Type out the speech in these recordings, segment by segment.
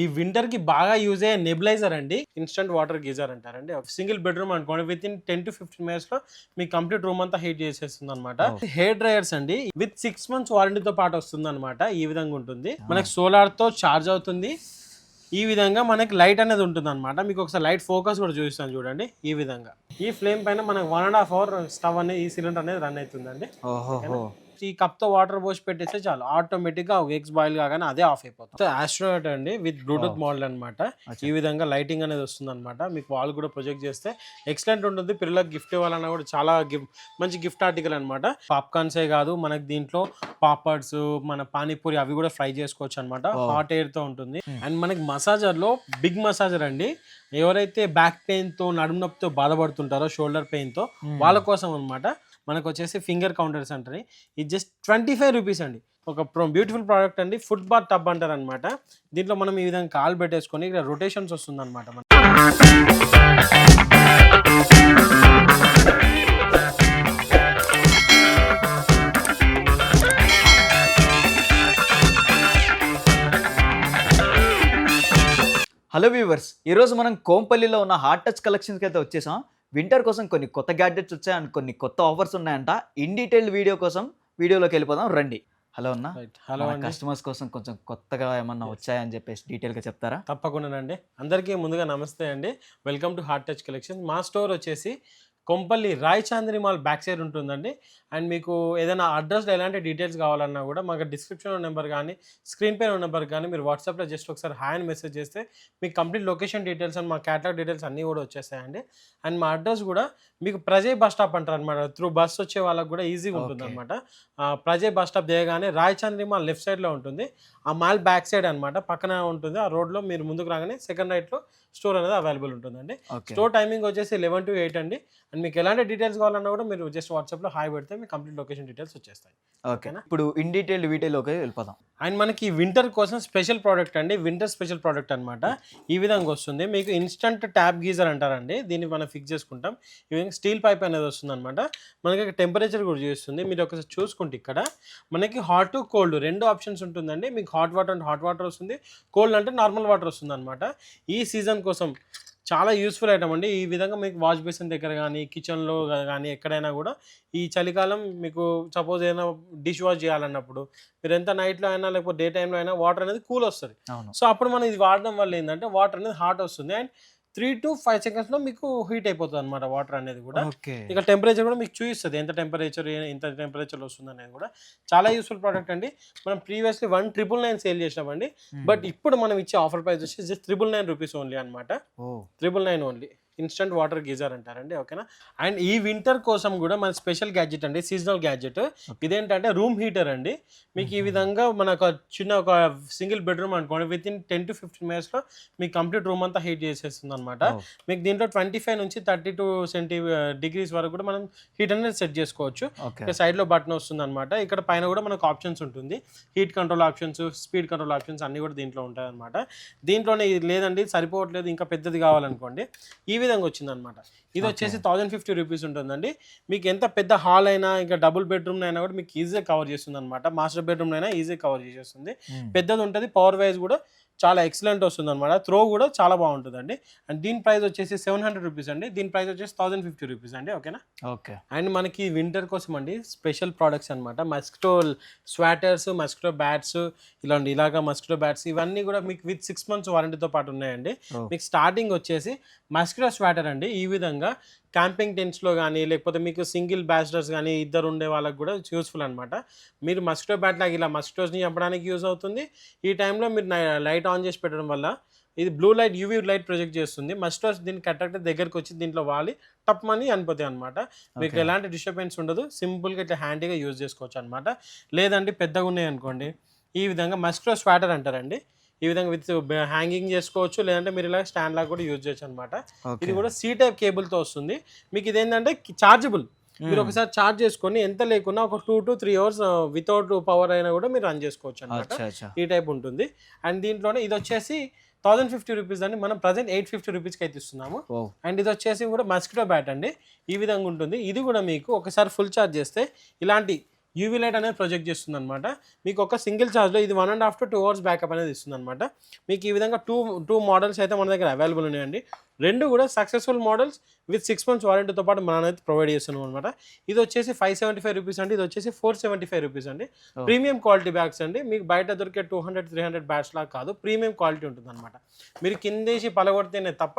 ఈ వింటర్కి బాగా యూజ్ అయ్యే నెబిలైజర్ అండి ఇన్స్టంట్ వాటర్ గీజర్ అంటారండి. సింగిల్ బెడ్రూమ్ అనుకోండి with in ten to fifteen మినిట్స్లో మీ కంప్లీట్ రూమ్ అంతా హీట్ చేసేస్తుంది అనమాట హెయిర్ డ్రైయర్స్ అండి విత్ సిక్స్ మంత్స్ వారంటీతో పాటు వస్తుంది అనమాట ఈ విధంగా ఉంటుంది. మనకి సోలార్తో చార్జ్ అవుతుంది. ఈ విధంగా మనకి లైట్ అనేది ఉంటుంది అనమాట మీకు ఒకసారి లైట్ ఫోకస్ కూడా చూపిస్తాను చూడండి ఈ విధంగా. ఈ ఫ్లేమ్ పైన మనకి one and half hour stove అనేది ఈ సిలిండర్ అనేది రన్ అవుతుందండి. ఓహో ఈ కప్తో వాటర్ పోసి పెట్టేస్తే చాలు. ఆటోమేటిక్గా ఎగ్స్ బాయిల్ కాగానే అదే ఆఫ్ అయిపోతుంది ఆస్ట్రోనట్ అండి విత్ బ్లూటూత్ మోడల్ అన్నమాట. ఈ విధంగా లైటింగ్ అనేది వస్తుంది అనమాట మీకు వాల్ కూడా ప్రొజెక్ట్ చేస్తే ఎక్సలెంట్ ఉంటుంది. పిల్లలకు గిఫ్ట్ ఇవ్వాలన్నా కూడా చాలా గిఫ్ట్ మంచి గిఫ్ట్ ఆర్టికల్ అనమాట పాప్కార్న్సే కాదు మనకి దీంట్లో పాపడ్స్ మన పానీపూరి అవి కూడా ఫ్రై చేసుకోవచ్చు అనమాట హాట్ ఎయిర్తో ఉంటుంది అండ్ మనకి మసాజర్లో బిగ్ మసాజర్ అండి. ఎవరైతే బ్యాక్ పెయిన్తో నడుము నొప్పితో బాధపడుతుంటారో షోల్డర్ పెయిన్తో వాళ్ళ కోసం అన్నమాట. మనకు వచ్చేసి ఫింగర్ కౌంటర్స్ అంటారు ఇది జస్ట్ ట్వంటీ ఫైవ్ రూపీస్ అండి. ఒక బ్యూటిఫుల్ ప్రోడక్ట్ అండి. ఫుట్ బాత్ టబ్ అంటారు అనమాట దీంట్లో మనం ఈ విధంగా కాల్ పెట్టేసుకొని ఇక్కడ రొటేషన్స్ వస్తుంది అనమాట హలో వ్యూవర్స్ ఈరోజు మనం కోంపల్లిలో ఉన్న హార్ట్ టచ్ కలెక్షన్స్కి అయితే వచ్చేసాం. వింటర్ కోసం కొన్ని కొత్త గ్యాడ్జెట్స్ వచ్చాయి అండ్ కొన్ని కొత్త ఆఫర్స్ ఉన్నాయంట. ఇన్ డీటెయిల్ వీడియో కోసం వీడియోలోకి వెళ్ళిపోదాం. రండి. హలో అన్న. హలో అండి. కస్టమర్స్ కోసం కొంచెం కొత్తగా ఏమన్నా వచ్చాయని చెప్పేసి డీటెయిల్గా చెప్తారా? తప్పకుండానండి. అందరికీ ముందుగా నమస్తే అండి. Welcome to heart touch collection మా స్టోర్ వచ్చేసి Kompally Rai Chandini mall back side ఉంటుందండి. అండ్ మీకు ఏదైనా అడ్రస్ ఎలాంటి డీటెయిల్స్ కావాలన్నా కూడా మాకు డిస్క్రిప్షన్ నెంబర్ కానీ స్క్రీన్ పైన నెంబర్ కానీ మీరు వాట్సాప్లో జస్ట్ ఒకసారి హాయ్ అని మెసేజ్ చేస్తే మీకు కంప్లీట్ లొకేషన్ డీటెయిల్స్ అండ్ మా క్యాటలాగ్ డీటెయిల్స్ అన్నీ కూడా వచ్చేస్తాయండి. అండ్ మా అడ్రస్ కూడా మీకు ప్రజయ్ బస్ స్టాప్ అంటారు అనమాట త్రూ బస్ వచ్చే వాళ్ళకి కూడా ఈజీగా ఉంటుంది అనమాట ప్రజయ్ బస్ స్టాప్ దిగగానే రాయ్ చాంద్రి మాల్ లెఫ్ట్ సైడ్లో ఉంటుంది. ఆ మాల్ బ్యాక్ సైడ్ అనమాట పక్కన ఉంటుంది. ఆ రోడ్లో మీరు ముందుకు రాగానే సెకండ్ రైట్లో స్టోర్ అనేది అవైలబుల్ ఉంటుందండి. స్టోర్ టైమింగ్ వచ్చేసి లెవెన్ టు ఎయిట్ అండి. అండ్ మీకు ఎలాంటి డీటెయిల్స్ కావాలన్నా కూడా మీరు జస్ట్ వాట్సాప్లో హాయ్ పెడితే మీకు కంప్లీట్ లొకేషన్ డీటెయిల్స్ వచ్చేస్తాయి. ఓకే. ఓకేనా? ఇప్పుడు ఇన్ డీటెయిల్ వీడియోలోకి వెళ్ళిపోదాం. అండ్ మనకి వింటర్ కోసం స్పెషల్ ప్రోడక్ట్ అండి. వింటర్ స్పెషల్ ప్రోడక్ట్ అనమాట ఈ విధంగా వస్తుంది. మీకు ఇన్స్టంట్ ట్యాప్ గీజర్ అంటారండి. దీన్ని మనం ఫిక్స్ చేసుకుంటాం. ఈ విధంగా స్టీల్ పైప్ అనేది వస్తుంది అనమాట మనకి టెంపరేచర్ కూడా చూస్తుంది మీరు ఒకసారి చూసుకుంటే ఇక్కడ మనకి హాట్ కోల్డ్ రెండు ఆప్షన్స్ ఉంటుందండి. మీకు హాట్ వాటర్ అంటే హాట్ వాటర్ వస్తుంది. కోల్డ్ అంటే నార్మల్ వాటర్ వస్తుంది అనమాట ఈ సీజన్ కోసం చాలా యూస్ఫుల్ ఐటమ్ అండి. ఈ విధంగా మీకు వాష్ బేసిన్ దగ్గర కానీ కిచెన్లో కానీ ఎక్కడైనా కూడా ఈ చలికాలం మీకు సపోజ్ ఏదైనా డిష్ వాష్ చేయాలన్నప్పుడు మీరు ఎంత నైట్లో అయినా లేకపోతే డే టైంలో అయినా వాటర్ అనేది కూల్ వస్తుంది. సో అప్పుడు మనం ఇది వాడడం వల్ల ఏంటంటే వాటర్ అనేది హాట్ వస్తుంది. అండ్ త్రీ టు ఫైవ్ సెకండ్స్లో మీకు హీట్ అయిపోతుంది అనమాట వాటర్ అనేది కూడా. ఇక టెంపరేచర్ కూడా మీకు చూపిస్తుంది. ఎంత టెంపరేచర్ ఎంత టెంపరేచర్ వస్తుంది అనేది కూడా. చాలా యూస్ఫుల్ ప్రోడక్ట్ అండి. మనం previously one triple nine sale చేసినామండి. బట్ ఇప్పుడు మనం ఇచ్చే ఆఫర్ ప్రైస్ వచ్చి just triple nine rupees only అనమాట triple nine only. Instant water geyser అంటారండి ఓకేనా? అండ్ ఈ వింటర్ కోసం కూడా మన స్పెషల్ గ్యాడ్జెట్ అండి సీజనల్ గ్యాడ్జెట్. ఇదేంటంటే రూమ్ హీటర్ అండి. మీకు ఈ విధంగా మనకు చిన్న ఒక సింగిల్ బెడ్రూమ్ అనుకోండి with in ten to fifteen మినిట్స్లో మీ కంప్లీట్ రూమ్ అంతా హీట్ చేసేస్తుంది అనమాట. మీకు దీంట్లో ట్వంటీ ఫైవ్ నుంచి థర్టీ టూ సెంటీ డిగ్రీస్ వరకు కూడా మనం హీట్ అనేది సెట్ చేసుకోవచ్చు. ఇక్కడ సైడ్లో బటన్ వస్తుంది అనమాట ఇక్కడ పైన కూడా మనకు ఆప్షన్స్ ఉంటుంది. Heat control options speed control options అన్నీ కూడా దీంట్లో ఉంటాయి అనమాట దీంట్లోనే ఇది లేదండి సరిపోవట్లేదు ఇంకా పెద్దది కావాలనుకోండి. ఈ విధంగా వచ్చింది అనమాట ఇది వచ్చేసి థౌజండ్ ఫిఫ్టీ రూపీస్ ఉంటుందండి. మీకు ఎంత పెద్ద హాల్ అయినా ఇంకా డబుల్ బెడ్రూమ్ అయినా కూడా మీకు ఈజీగా కవర్ చేస్తుంది అనమాట మాస్టర్ బెడ్రూమ్ అయినా ఈజీగా కవర్ చేసేస్తుంది పెద్దది ఉంటుంది పవర్ వైజ్ కూడా చాలా ఎక్సలెంట్ వస్తుంది అనమాట త్రో కూడా చాలా బాగుంటుందండి. అండ్ దీని ప్రైస్ వచ్చేసి సెవెన్ హండ్రెడ్ రూపీస్ అండి. దీని ప్రైస్ వచ్చేసి థౌసండ్ ఫిఫ్టీ రూపీస్ అండి. ఓకేనా ఓకే అండ్ మనకి వింటర్ కోసం అండి స్పెషల్ ప్రోడక్ట్స్ అనమాట మస్కిటో స్వాటర్స్ మస్కిటో బ్యాట్స్ ఇలాంటి ఇలాగా మస్కిటో బ్యాట్స్ ఇవన్నీ కూడా మీకు విత్ సిక్స్ మంత్స్ వారంటీతో పాటు ఉన్నాయండి. Oh. మీకు స్టార్టింగ్ వచ్చేసి మస్కిటో స్వాటర్ అండి. ఈ విధంగా క్యాంపింగ్ టెంట్స్లో కానీ లేకపోతే మీకు సింగిల్ బ్యాచిలర్స్ కానీ ఇద్దరు ఉండే వాళ్ళకి కూడా యూస్ఫుల్ అనమాట మీరు మస్కిటో బ్యాట్ లాగా ఇలా మస్కిటోస్ని చంపడానికి యూస్ అవుతుంది. ఈ టైంలో మీరు లైట్ ఆన్ చేసి పెట్టడం వల్ల ఇది blue light UV light project చేస్తుంది. మస్కిటోస్ దీనికి అట్రాక్ట్ దగ్గరకు వచ్చి దీంట్లో వాలి టప్ మనీ అనిపోతాయి అనమాట మీకు. ఎలాంటి డిస్టర్బెన్స్ ఉండదు. సింపుల్గా ఇట్లా హ్యాండీగా యూజ్ చేసుకోవచ్చు అనమాట లేదంటే పెద్దగా ఉన్నాయి అనుకోండి. ఈ విధంగా మస్కిటో స్వాటర్ అంటారండి. ఈ విధంగా విత్ హ్యాంగింగ్ చేసుకోవచ్చు. లేదంటే మీరు ఇలా స్టాండ్ లాగా కూడా యూజ్ చేయొచ్చు అనమాట ఇది కూడా సి టైప్ కేబుల్తో వస్తుంది. మీకు ఇదేంటంటే చార్జబుల్ మీరు ఒకసారి చార్జ్ చేసుకొని ఎంత లేకున్నా ఒక two to three hours without power అయినా కూడా మీరు రన్ చేసుకోవచ్చు అనమాట ఈ టైప్ ఉంటుంది. అండ్ దీంట్లోనే ఇది వచ్చేసి థౌసండ్ ఫిఫ్టీ రూపీస్ అండి. మనం ప్రజెంట్ ఎయిట్ ఫిఫ్టీ రూపీస్కి అయితే ఇస్తున్నాము. అండ్ ఇది వచ్చేసి కూడా మస్కిటో బ్యాట్ అండి. ఈ విధంగా ఉంటుంది. ఇది కూడా మీకు ఒకసారి ఫుల్ ఛార్జ్ చేస్తే ఇలాంటి యూవీ లైట్ అనేది ప్రొజెక్ట్ చేస్తుంది అనమాట మీకు ఒక సింగిల్ ఛార్జ్లో ఇది one and half to two hours backup అనేది ఇస్తుంది అనమాట మీకు ఈ విధంగా టూ టూ మోడల్స్ అయితే మన దగ్గర అవైలబుల్ ఉన్నాయండి. రెండు కూడా successful models with six months వారంటీతో పాటు మనం అయితే ప్రొవైడ్ చేస్తున్నాం అనమాట ఇది వచ్చేసి ఫైవ్ సెవెంటీ ఫైవ్ రూపీస్ అండి. ఇది వచ్చేసి ఫోర్ సెవెంటీ ఫైవ్ రూపీస్ అండి. ప్రీమియం క్వాలిటీ బ్యాగ్స్ అండి. మీకు బయట దొరికే two hundred three hundred bags లాగా కాదు. ప్రీమియం క్వాలిటీ ఉంటుంది అనమాట మీరు కిందేసి పలగొడితేనే తప్ప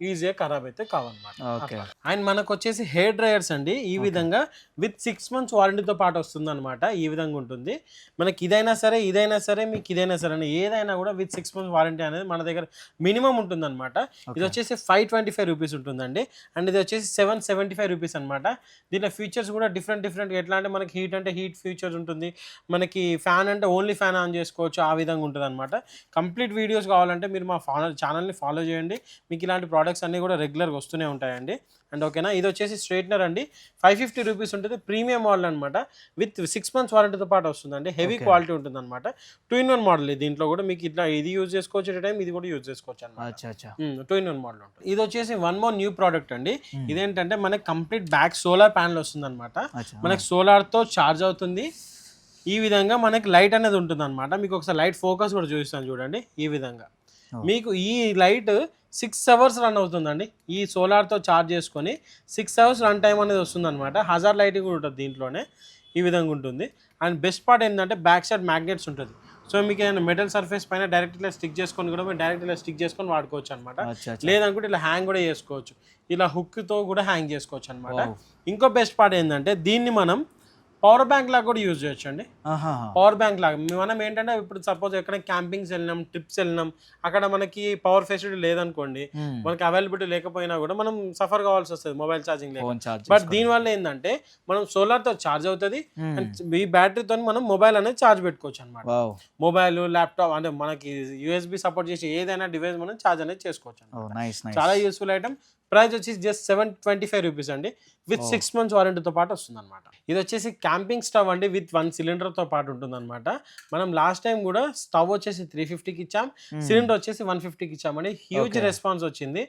ఈజీగా ఖరాబ్ అయితే కావన్నమాట. ఓకే. అండ్ మనకు వచ్చేసి హెయిర్ డ్రైయర్స్ అండి ఈ విధంగా విత్ సిక్స్ మంత్స్ వారంటీతో పాటు వస్తుంది అనమాట ఈ విధంగా ఉంటుంది. మనకి ఇదైనా సరే ఇదైనా సరే మీకు ఇదైనా సరే ఏదైనా కూడా విత్ సిక్స్ మంత్స్ వారంటీ అనేది మన దగ్గర మినిమం ఉంటుంది అనమాట ఇది వచ్చేసి ఫైవ్ ట్వంటీ ఫైవ్ రూపీస్ ఉంటుందండి. అండ్ ఇది వచ్చేసి సెవెన్ సెవెంటీ ఫైవ్ రూపీస్ అనమాట దీంట్లో ఫీచర్స్ కూడా డిఫరెంట్ డిఫరెంట్ ఎట్లా అంటే మనకి హీట్ అంటే హీట్ ఫీచర్స్ ఉంటుంది. మనకి ఫ్యాన్ అంటే ఓన్లీ ఫ్యాన్ ఆన్ చేసుకోవచ్చు ఆ విధంగా ఉంటుంది అనమాట కంప్లీట్ వీడియోస్ కావాలంటే మీరు మా ఫాలో ఛానల్ని ఫాలో చేయండి. మీకు ఇలాంటి ప్రోడక్ట్స్ అన్నీ కూడా రెగ్యులర్గా వస్తూనే ఉంటాయండి. అండ్ ఓకేనా? ఇది వచ్చేసి స్ట్రైట్నర్ అండి. ఫైవ్ ఫిఫ్టీ రూపీస్ ఉంటుంది. ప్రీమియం మోడల్ అనమాట విత్ సిక్స్ మంత్స్ వారంటీతో పాటు వస్తుందండి. హెవీ. క్వాలిటీ ఉంటుంది అనమాట టూ ఇన్ వన్ మోడల్ దీంట్లో కూడా మీకు ఇట్లా ఇది యూజ్ చేసుకోవచ్చు ఎట్ టైం ఇది కూడా యూజ్ చేసుకోవచ్చు అనమాట టూ ఇన్ వన్ మోడల్ ఉంటుంది. ఇది వచ్చేసి వన్ మోర్ న్యూ ప్రోడక్ట్ అండి. ఇదేంటంటే మనకి కంప్లీట్ బ్యాక్ సోలార్ ప్యానల్ వస్తుంది అనమాట మనకి సోలార్తో ఛార్జ్ అవుతుంది. ఈ విధంగా మనకి లైట్ అనేది ఉంటుంది అనమాట మీకు ఒకసారి లైట్ ఫోకస్ కూడా చూపిస్తాను చూడండి. ఈ విధంగా. మీకు ఈ లైట్ సిక్స్ అవర్స్ రన్ అవుతుందండి. ఈ సోలార్తో ఛార్జ్ చేసుకొని సిక్స్ అవర్స్ రన్ టైం అనేది వస్తుంది అనమాట హజార్ లైటింగ్ కూడా ఉంటుంది దీంట్లోనే ఈ విధంగా ఉంటుంది. అండ్ బెస్ట్ పార్ట్ ఏంటంటే బ్యాక్ సైడ్ మ్యాగ్నెట్స్ ఉంటుంది. సో మీకు ఏదైనా మెటల్ సర్ఫేస్ పైన డైరెక్ట్ ఇలా స్టిక్ చేసుకొని కూడా మీరు డైరెక్ట్ ఇలా స్టిక్ చేసుకొని వాడుకోవచ్చు అనమాట లేదనుకుంటే ఇలా హ్యాంగ్ కూడా చేసుకోవచ్చు. ఇలా హుక్తో కూడా హ్యాంగ్ చేసుకోవచ్చు అనమాట. ఇంకో బెస్ట్ పార్ట్ ఏంటంటే దీన్ని మనం పవర్ బ్యాంక్ లాగా కూడా యూజ్ చేయొచ్చు అండి. పవర్ బ్యాంక్ లాగా. మనం ఏంటంటే ఇప్పుడు సపోజ్ ఎక్కడ క్యాంపింగ్స్ వెళ్ళినాం ట్రిప్స్ వెళ్ళినాం అక్కడ మనకి పవర్ ఫెసిలిటీ లేదనుకోండి. మనకి అవైలబిలిటీ లేకపోయినా కూడా మనం సఫర్ కావాల్సి వస్తుంది మొబైల్ ఛార్జింగ్ బట్ దీనివల్ల ఏంటంటే మనం సోలార్తో ఛార్జ్ అవుతుంది. అండ్ ఈ బ్యాటరీతో మనం మొబైల్ అనేది ఛార్జ్ పెట్టుకోవచ్చు అనమాట మొబైల్ ల్యాప్టాప్ అంటే మనకి యూఎస్బి సపోర్ట్ చేసే ఏదైనా డివైస్ మనం ఛార్జ్ అనేది చేసుకోవచ్చు చాలా యూస్ఫుల్ ఐటమ్. ప్రైస్ వచ్చేసి just seven twenty five rupees అండి. With Oh. సిక్స్ మంత్స్ వారంటీతో పాటు వస్తుంది అనమాట ఇది వచ్చేసి క్యాంపింగ్ స్టవ్ అండి విత్ వన్ సిలిండర్తో పాటు ఉంటుంది అనమాట మనం లాస్ట్ టైం కూడా స్టవ్ వచ్చేసి త్రీ ఫిఫ్టీకి ఇచ్చాం. సిలిండర్ వచ్చేసి వన్ ఫిఫ్టీకి ఇచ్చామండి. Huge Hmm. రెస్పాన్స్ వచ్చింది.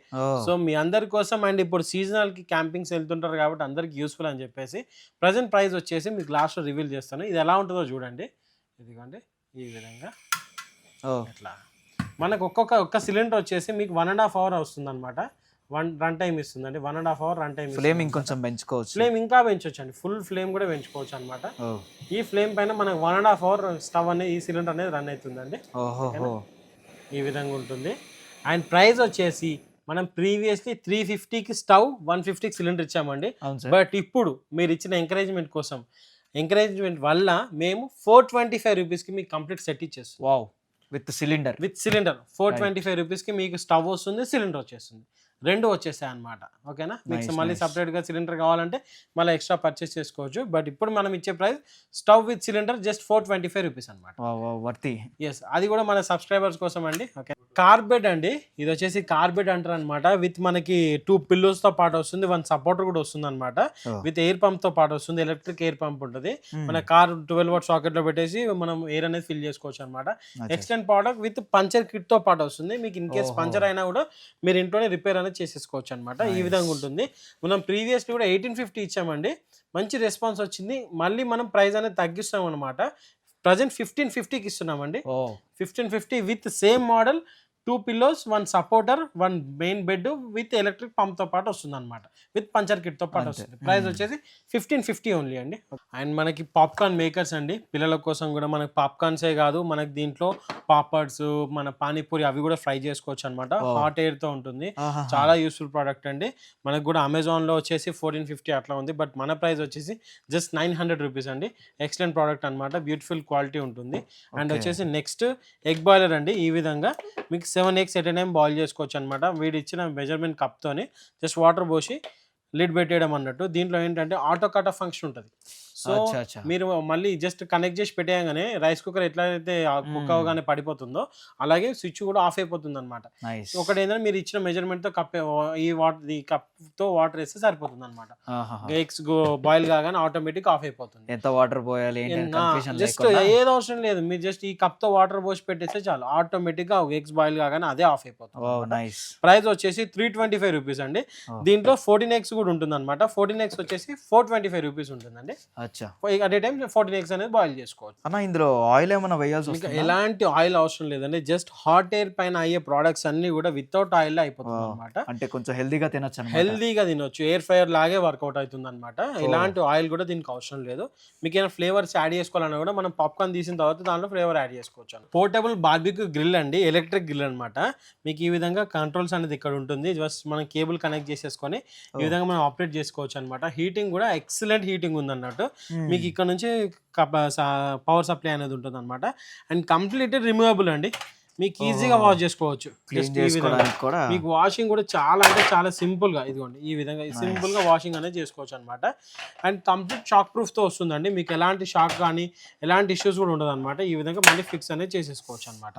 సో మీ అందరి కోసం అండ్ ఇప్పుడు seasonal కి క్యాంపింగ్స్ వెళ్తుంటారు కాబట్టి అందరికి యూస్ఫుల్ అని చెప్పేసి ప్రజెంట్ ప్రైస్ వచ్చేసి మీకు లాస్ట్లో రివీల్ చేస్తాను. ఇది ఎలా ఉంటుందో చూడండి. ఇదిగోండి ఈ విధంగా ఓ ఇట్లా. మనకు ఒక్కొక్క ఒక్క సిలిండర్ వచ్చేసి మీకు వన్ అండ్ హాఫ్ అవర్ వస్తుంది అనమాట వన్ రన్ టైం ఇస్తుందండి. One and half hour run time flame ఇంకొంచెం పెంచుకోవచ్చు. ఫ్లేమ్ ఇంకా పెంచవచ్చు అండి ఫుల్ ఫ్లేమ్ కూడా పెంచుకోవచ్చు అనమాట ఈ ఫ్లేమ్ పైన మనకు one and half hour stove అనేది ఈ సిలిండర్ అనేది రన్ అవుతుందండి. ఓహో. ఈ విధంగా ఉంటుంది. అండ్ ప్రైస్ వచ్చేసి మనం ప్రీవియస్లీ త్రీ ఫిఫ్టీకి స్టవ్ వన్ ఫిఫ్టీకి సిలిండర్ ఇచ్చామండి. బట్ ఇప్పుడు మీరు ఇచ్చిన ఎంకరేజ్మెంట్ కోసం ఎంకరేజ్మెంట్ వల్ల మేము ఫోర్ ట్వంటీ ఫైవ్ రూపీస్కి మీకు కంప్లీట్ సెట్ ఇచ్చేస్తాం wow. With cylinder. With cylinder. Four. Twenty five రూపీస్కి మీకు స్టవ్ వస్తుంది సిలిండర్ వచ్చేస్తుంది. రెండు వచ్చేస్తాయి అనమాట ఓకేనా? మీకు మళ్ళీ. సపరేట్గా సిలిండర్ కావాలంటే మళ్ళీ ఎక్స్ట్రా పర్చేస్ చేసుకోవచ్చు. బట్ ఇప్పుడు మనం ఇచ్చే price stove with cylinder just four twenty five rupees అనమాట వర్తి ఎస్ అది కూడా మన సబ్స్క్రైబర్స్ కోసం అండి ఓకే. కార్బెడ్ అండి. ఇది వచ్చేసి కార్బెడ్ అంటారు అనమాట విత్ మనకి టూ పిల్లోస్తో పాటు వస్తుంది. వన్ సపోర్టర్ కూడా వస్తుంది అనమాట. విత్ ఎయిర్ పంప్తో పాటు వస్తుంది. ఎలక్ట్రిక్ ఎయిర్ పంప్ ఉంటుంది. మన కార్ ట్వెల్వ్ వాట్ సాకెట్లో పెట్టేసి మనం ఎయిర్ అనేది ఫిల్ చేసుకోవచ్చు అనమాట ఎక్స్టెండ్ ప్రోడక్ట్ విత్ పంచర్ కిట్తో పాటు వస్తుంది. మీకు ఇన్ కేస్. పంచర్ అయినా కూడా మీరు ఇంట్లోనే రిపేర్ అనేది చేసేసుకోవచ్చు అనమాట ఈ. విధంగా ఉంటుంది. మనం ప్రీవియస్లీ కూడా ఎయిటీన్ ఫిఫ్టీ ఇచ్చామండి. మంచి రెస్పాన్స్ వచ్చింది. మళ్ళీ మనం ప్రైస్ అనేది తగ్గిస్తాం అనమాట ప్రజెంట్ ఫిఫ్టీన్ ఫిఫ్టీకి ఇస్తున్నామండి. Fifteen fifty with same model two pillows one supporter one main bed with electric పంప్తో పాటు వస్తుంది అనమాట విత్ పంచర్ కిట్తో పాటు. వస్తుంది. ప్రైస్. వచ్చేసి ఫిఫ్టీన్ ఫిఫ్టీ ఓన్లీ అండి. అండ్ మనకి పాప్కార్న్ మేకర్స్ అండి. పిల్లల కోసం కూడా మనకి పాప్కార్న్సే కాదు మనకి దీంట్లో పాపడ్స్ మన పానీపూరి అవి కూడా ఫ్రై చేసుకోవచ్చు అనమాట. హాట్ ఎయిర్తో ఉంటుంది. చాలా యూస్ఫుల్ ప్రోడక్ట్ అండి. మనకు కూడా అమెజాన్లో వచ్చేసి ఫోర్టీన్ ఫిఫ్టీ అట్లా ఉంది. బట్ మన ప్రైస్ వచ్చేసి జస్ట్ నైన్ హండ్రెడ్ రూపీస్ అండి. ఎక్సలెంట్ ప్రోడక్ట్ అనమాట బ్యూటిఫుల్ క్వాలిటీ ఉంటుంది. అండ్. వచ్చేసి నెక్స్ట్ ఎగ్ బాయిలర్ అండి. ఈ విధంగా మీకు seven eggs at time boil చేసుకోవచ్చు అనమాట వీడు ఇచ్చిన మెజర్మెంట్ కప్తోని జస్ట్ వాటర్ పోసి లిడ్ పెట్టేయడం అన్నట్టు. దీంట్లో ఏంటంటే ఆటో కట్ ఆఫ్ ఫంక్షన్ ఉంటుంది. సో మీరు మళ్ళీ జస్ట్ కనెక్ట్ చేసి పెట్టేయగానే రైస్ కుక్కర్ ఎట్లయితే కుక్. అవగానే పడిపోతుందో అలాగే స్విచ్ కూడా ఆఫ్ అయిపోతుంది అనమాట ఒకటి ఏంటంటే మీరు ఇచ్చిన మెజర్మెంట్తో కప్ ఈ వాటర్ ఈ కప్తో వాటర్ వేస్తే సరిపోతుంది అనమాట ఎగ్స్ బాయిల్ కాగానే ఆటోమేటిక్ ఆఫ్ అయిపోతుంది. ఎంత వాటర్ పోయాలి జస్ట్ ఏది అవసరం లేదు. మీరు జస్ట్ ఈ కప్తో వాటర్ పోసి పెట్టేస్తే చాలు. ఆటోమేటిక్గా ఎగ్స్ బాయిల్ కాగానే అదే ఆఫ్ అయిపోతుంది ప్రైస్ వచ్చేసి త్రీ ట్వంటీ ఫైవ్ రూపీస్ అండి. దీంట్లో ఫోర్టీన్ ఎగ్స్ కూడా ఉంటుంది అనమాట ఫోర్టీన్ ఎగ్స్ వచ్చేసి ఫోర్ ట్వంటీ ఫైవ్ రూపీస్ ఉంటుందండి అచ్చా. At a time fourteen eggs అనేది బాయిల్ చేసుకోవచ్చు. అన్న ఇందులో ఆయిల్ ఏమైనా వేయాల్సి ఎలాంటి ఆయిల్ అవసరం లేదండి. జస్ట్ హాట్ ఎయిర్ పైన అయ్యే ప్రోడక్ట్స్ అన్ని కూడా వితౌట్ ఆయిల్ అయిపోతుంది అనమాట అంటే కొంచెం హెల్దీగా తినొచ్చు అనమాట హెల్దీగా తినొచ్చు. ఎయిర్ ఫ్రైయర్ లాగే వర్కౌట్ అవుతుంది అనమాట ఎలాంటి ఆయిల్ కూడా దీనికి అవసరం లేదు. మీకు ఏమైనా ఫ్లేవర్స్ యాడ్ చేసుకోవాలన్నా కూడా మనం పాప్కార్న్ తీసిన తర్వాత దాంట్లో ఫ్లేవర్ యాడ్ చేసుకోవచ్చు పోర్టబుల్ బార్బిక్యూ గ్రిల్ అండి. ఎలక్ట్రిక్ గ్రిల్ అన్నమాట. మీకు ఈ విధంగా కంట్రోల్స్ అనేది ఇక్కడ ఉంటుంది. జస్ట్ మనం కేబుల్ కనెక్ట్ చేసేసుకొని ఈ విధంగా మనం ఆపరేట్ చేసుకోవచ్చు అనమాట హీటింగ్ కూడా ఎక్సలెంట్ హీటింగ్ ఉంది అన్నట్టు మీకు ఇక్కడ నుంచి పవర్ సప్లై అనేది ఉంటుంది అనమాట అండ్ కంప్లీట్ రిమూవబుల్ అండి. మీకు ఈజీగా వాష్ చేసుకోవచ్చు. మీకు వాషింగ్ కూడా చాలా అంటే చాలా సింపుల్గా ఇదిగోండి ఈ విధంగా సింపుల్గా వాషింగ్ అనేది చేసుకోవచ్చు అనమాట అండ్ కంప్లీట్ షాక్ ప్రూఫ్తో వస్తుందండి. మీకు ఎలాంటి షాక్ కానీ ఎలాంటి ఇష్యూస్ కూడా ఉండదు అనమాట ఈ విధంగా మళ్ళీ ఫిక్స్ అనేది చేసేసుకోవచ్చు అనమాట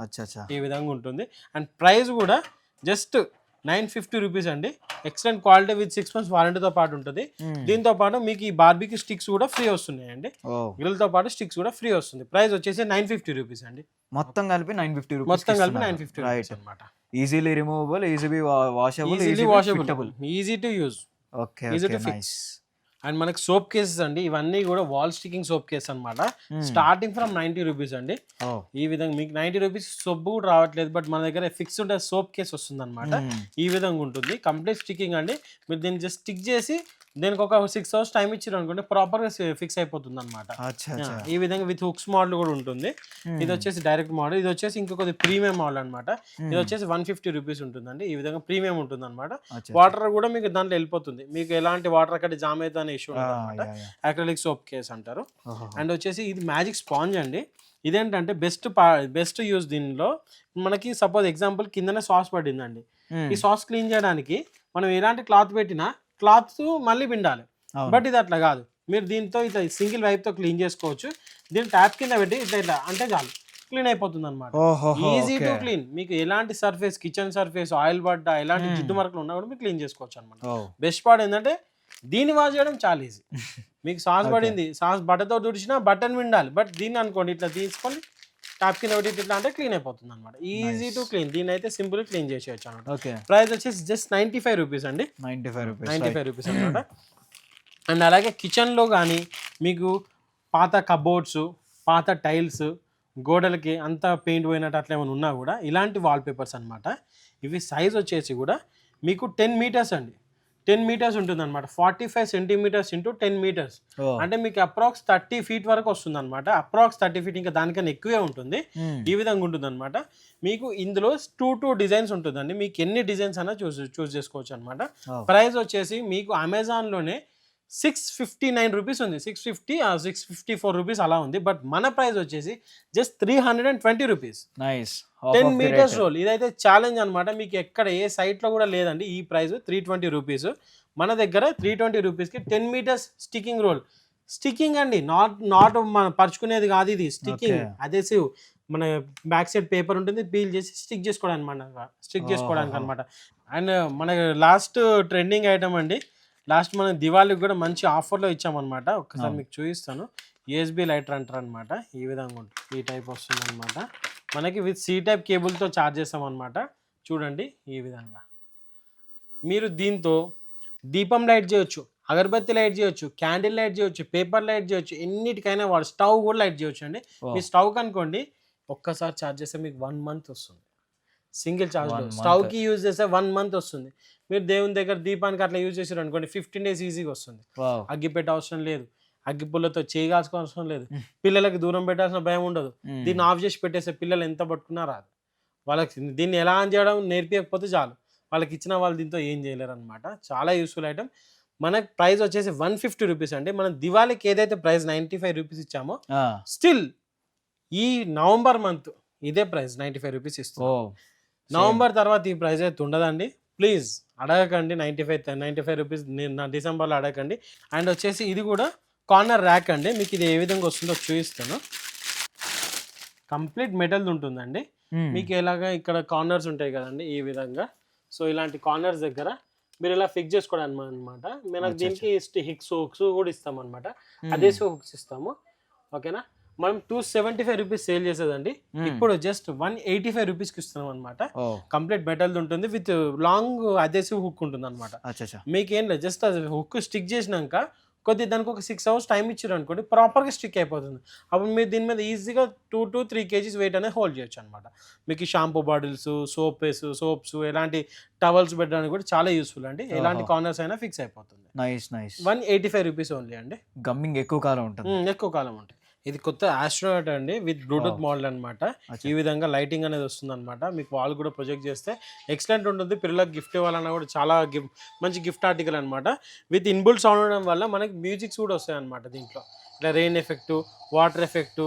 ఈ విధంగా ఉంటుంది. అండ్ ప్రైస్ కూడా జస్ట్ నైన్ ఫిఫ్టీ రూపీస్ అండి. Excellent quality with six months వారంటీతో పాటు ఉంటుంది. దీంతో పాటు మీకు ఈ బార్బీకి స్టిక్స్ కూడా ఫ్రీ వస్తున్నాయండి. ఓ. గ్రిల్తో పాటు స్టిక్స్ కూడా ఫ్రీ వస్తుంది. ప్రైస్ వచ్చేసి నైన్ ఫిఫ్టీ రూపీస్ అండి. మొత్తం కలిపి నైన్ ఫిఫ్టీ రూపీస్ మొత్తం కలిపి నైన్ ఫిఫ్టీ రైట్ అనమాట easily removable easily washable easily easily washable easy to use okay to fix. Nice and మనకి సోప్ కేసెస్ అండి ఇవన్నీ కూడా వాల్ స్టికింగ్ సోప్ కేస్ అన్నమాట. స్టార్టింగ్ ఫ్రమ్ నైన్టీ రూపీస్ అండి. ఈ విధంగా మీకు నైన్టీ రూపీస్ సబ్బు కూడా రావట్లేదు బట్ మన దగ్గర ఫిక్స్డ్ సోప్ కేస్ వస్తుంది అనమాట ఈ విధంగా ఉంటుంది. కంప్లీట్ స్టికింగ్ అండి. మీరు దీన్ని జస్ట్ స్టిక్ చేసి దీనికి ఒక సిక్స్ అవర్స్ టైం ఇచ్చారు అనుకోండి ప్రాపర్గా ఫిక్స్ అయిపోతుంది అనమాట ఈ విధంగా విత్ హుక్స్ మోడల్ కూడా ఉంటుంది. ఇది వచ్చేసి డైరెక్ట్ మోడల్ ఇది వచ్చేసి ఇంకొకటి ప్రీమియం మోడల్ అన్నమాట. ఇది వచ్చేసి వన్ ఫిఫ్టీ రూపీస్ ఉంటుందండి. ఈ విధంగా ప్రీమియం ఉంటుంది అనమాట వాటర్ కూడా మీకు దాంట్లో వెళ్ళిపోతుంది. మీకు ఎలాంటి వాటర్ అక్కడ జామ్ అయితే అనే ఇష్యూ అనమాట. అక్రలిక్ సోప్ కేస్ అంటారు. అండ్ వచ్చేసి ఇది మ్యాజిక్ స్పాంజ్ అండి. ఇదేంటంటే బెస్ట్ బెస్ట్ యూస్ దీనిలో. మనకి సపోజ్ ఎగ్జాంపుల్ కిందనే సాస్ పడిందండి. మ్మ్. ఈ సాస్ క్లీన్ చేయడానికి మనం ఎలాంటి క్లాత్ పెట్టినా క్లాత్ మళ్ళీ పిండాలి. బట్ ఇది అట్లా కాదు. మీరు దీంతో ఇట్లా సింగిల్ వైప్తో క్లీన్ చేసుకోవచ్చు. దీన్ని ట్యాప్ కింద పెట్టి ఇట్లా ఇట్లా అంటే చాలు. క్లీన్ అయిపోతుంది అనమాట ఈజీ టు. క్లీన్ మీకు ఎలాంటి సర్ఫేస్ కిచెన్ సర్ఫేస్ ఆయిల్ పడ్డ ఎలాంటి జిడ్డు మరకలు ఉన్నా కూడా మీరు క్లీన్ చేసుకోవచ్చు అనమాట బెస్ట్ పార్ట్ ఏంటంటే దీన్ని వాష్ చేయడం చాలా ఈజీ మీకు సాస్ పడింది. సాస్ బట్టతో తుడిచినా బటన్ విండాలి బట్ దీన్ని అనుకోండి ఇట్లా తీసుకొని టాప్ కింద ఒకటి ఇట్లా అంటే క్లీన్ అయిపోతుంది అనమాట ఈజీ టు క్లీన్ దీన్ని అయితే సింపుల్ క్లీన్ చేసేయచ్చు అనమాట ఓకే ప్రైస్ వచ్చేసి జస్ట్ నైంటీ ఫైవ్ రూపీస్ అండి. Ninety five rupees ninety five rupees అనమాట అండ్ అలాగే కిచెన్లో కానీ మీకు పాత కబోర్డ్స్ పాత టైల్స్ గోడలకి అంతా పెయింట్ పోయినట్టు అట్లా ఏమైనా ఉన్నా కూడా ఇలాంటి వాల్ పేపర్స్ అనమాట ఇవి సైజ్ వచ్చేసి కూడా మీకు టెన్ మీటర్స్ అండి. టెన్ మీటర్స్ ఉంటుంది అనమాట forty five centimetres into ten metres. అంటే మీకు అప్రాక్స్ థర్టీ ఫీట్ వరకు వస్తుంది అనమాట అప్రాక్స్ థర్టీ ఫీట్ ఇంకా దానికన్నా ఎక్కువే ఉంటుంది. ఈ విధంగా ఉంటుంది అనమాట మీకు ఇందులో టూ టూ డిజైన్స్ ఉంటుందండి. మీకు ఎన్ని డిజైన్స్ అయినా చూస్ చూస్ చేసుకోవచ్చు అనమాట. ప్రైస్ వచ్చేసి మీకు అమెజాన్లోనే సిక్స్ ఫిఫ్టీ నైన్ రూపీస్ ఉంది. Six fifty six fifty four rupees అలా ఉంది. బట్ మన ప్రైస్ వచ్చేసి just three hundred and twenty rupees nice ten metres roll ఇదైతే ఛాలెంజ్ అనమాట మీకు ఎక్కడ ఏ సైట్లో కూడా లేదండి. ఈ ప్రైస్ త్రీ ట్వంటీ రూపీస్ మన దగ్గర త్రీ ట్వంటీ రూపీస్కి ten metres sticking roll sticking అండి. నాట్ నాట్ మన పరుచుకునేది కాదు ఇది. స్టికింగ్. అదేసివ్ మన బ్యాక్ సైడ్ పేపర్ ఉంటుంది. పీల్ చేసి స్టిక్ చేసుకోవడానికి అనమాట స్టిక్ చేసుకోవడానికి. అనమాట అండ్ మన లాస్ట్ ట్రెండింగ్ ఐటమ్ అండి. లాస్ట్ మన దివాళీకి కూడా మంచి ఆఫర్లో ఇచ్చామన్నమాట. ఒక్కసారి అవును. మీకు చూపిస్తాను. యూఎస్బి లైటర్ అంటారు అనమాట ఈ విధంగా ఉంటుంది ఈ టైప్ వస్తుంది అనమాట మనకి విత్ సి టైప్ కేబుల్తో చార్జ్ చేస్తామన్నమాట. చూడండి ఈ విధంగా. మీరు దీంతో దీపం లైట్ చేయొచ్చు అగరబత్తి లైట్ చేయొచ్చు క్యాండిల్ లైట్ చేయొచ్చు పేపర్ లైట్ చేయొచ్చు ఎన్నిటికైనా వాడు స్టవ్ కూడా లైట్ చేయొచ్చు అండి. మీ స్టవ్ కనుకోండి ఒక్కసారి చార్జ్ చేస్తే మీకు వన్ మంత్ వస్తుంది. Single month. స్టవ్కి యూజ్ చేస్తే వన్ మంత్ వస్తుంది. మీరు దేవుని దగ్గర దీపానికి అట్లా యూజ్ చేసారు అనుకోండి ఫిఫ్టీన్ డేస్ ఈజీగా వస్తుంది. అగ్గి పెట్ట అవసరం లేదు. అగ్గి పుల్లతో చేయి కాల్చుకోవాల్సిన అవసరం లేదు. పిల్లలకి దూరం పెట్టాల్సిన భయం ఉండదు. దీన్ని ఆఫ్ చేసి పెట్టేస్తే పిల్లలు ఎంత పట్టుకున్నా రాదు. వాళ్ళకి దీన్ని ఎలా ఆన్ చేయడం నేర్పించకపోతే చాలు. వాళ్ళకి ఇచ్చిన వాళ్ళు దీంతో ఏం చేయలేరు అనమాట చాలా యూస్ఫుల్ ఐటమ్ మనకి ప్రైస్ వచ్చేసి వన్ ఫిఫ్టీ రూపీస్ అండి. మనం దివాళీకి ఏదైతే ప్రైస్ నైంటీ ఫైవ్ రూపీస్ ఇచ్చామో స్టిల్ ఈ నవంబర్ మంత్ ఇదే ప్రైస్ నైంటీ ఫైవ్ రూపీస్ ఇస్తాం నవంబర్ తర్వాత ఈ ప్రైస్ అయితే ఉండదండి. Please అడగకండి. Ninety five ninety five rupees నా డిసెంబర్లో అడగకండి. అండ్ వచ్చేసి ఇది కూడా కార్నర్ ర్యాక్ అండి. మీకు ఇది ఏ విధంగా వస్తుందో చూపిస్తాను. కంప్లీట్ మెటల్ ఉంటుందండి. మ్మ్. మీకు ఎలాగా ఇక్కడ కార్నర్స్ ఉంటాయి కదండి ఈ విధంగా. సో ఇలాంటి కార్నర్స్ దగ్గర మీరు ఇలా ఫిక్స్ చేసుకోవడం అనమాట అచ్చా, దీనికి హిక్స్ హుక్స్ కూడా ఇస్తాం అనమాట మ్మ్. అదే హుక్స్ ఇస్తాము ఓకేనా మనం two seventy five rupees sale చేసేదండి. మ్మ్. ఇప్పుడు జస్ట్ వన్ ఎయిటీ ఫైవ్ రూపీస్కి ఇస్తున్నాం అనమాట కంప్లీట్ మెటల్ ఉంటుంది విత్ లాంగ్ అదేసివ్ హుక్ ఉంటుంది అనమాట మీకు ఏం లేదు జస్ట్ అది హుక్ స్టిక్ చేసినాక కొద్ది దానికి ఒక సిక్స్ అవర్స్ టైం ఇచ్చారు అనుకోండి ప్రాపర్గా స్టిక్ అయిపోతుంది. అప్పుడు మీరు దీని మీద ఈజీగా two to three kgs weight అనేది హోల్డ్ చేయొచ్చు అనమాట మీకు షాంపూ బాటిల్స్ సోపేస్ సోప్స్ ఎలాంటి టవల్స్ పెట్టడానికి కూడా చాలా యూస్ఫుల్ అండి. ఎలాంటి. కార్నర్స్ అయినా ఫిక్స్ అయిపోతుంది. Nice nice one eighty five rupees only అండి. గమ్మింగ్ ఎక్కువ కాలం ఉంటుంది. ఎక్కువ కాలం ఉంటాయి ఇది కొత్త ఆస్ట్రోనట్ అండి విత్ బ్లూటూత్. మోడల్ అనమాట. ఈ విధంగా లైటింగ్ అనేది వస్తుంది అనమాట మీకు వాల్ కూడా ప్రొజెక్ట్ చేస్తే ఎక్సలెంట్ ఉంటుంది. పిల్లలకు గిఫ్ట్ ఇవ్వాలన్నా కూడా చాలా గిఫ్ట్ మంచి గిఫ్ట్ ఆర్టికల్ అనమాట విత్ ఇన్బుల్ సౌండ్ ఉండడం వల్ల మనకి మ్యూజిక్స్ కూడా వస్తాయి అనమాట దీంట్లో. ఇట్లా రెయిన్ ఎఫెక్ట్ వాటర్ ఎఫెక్ట్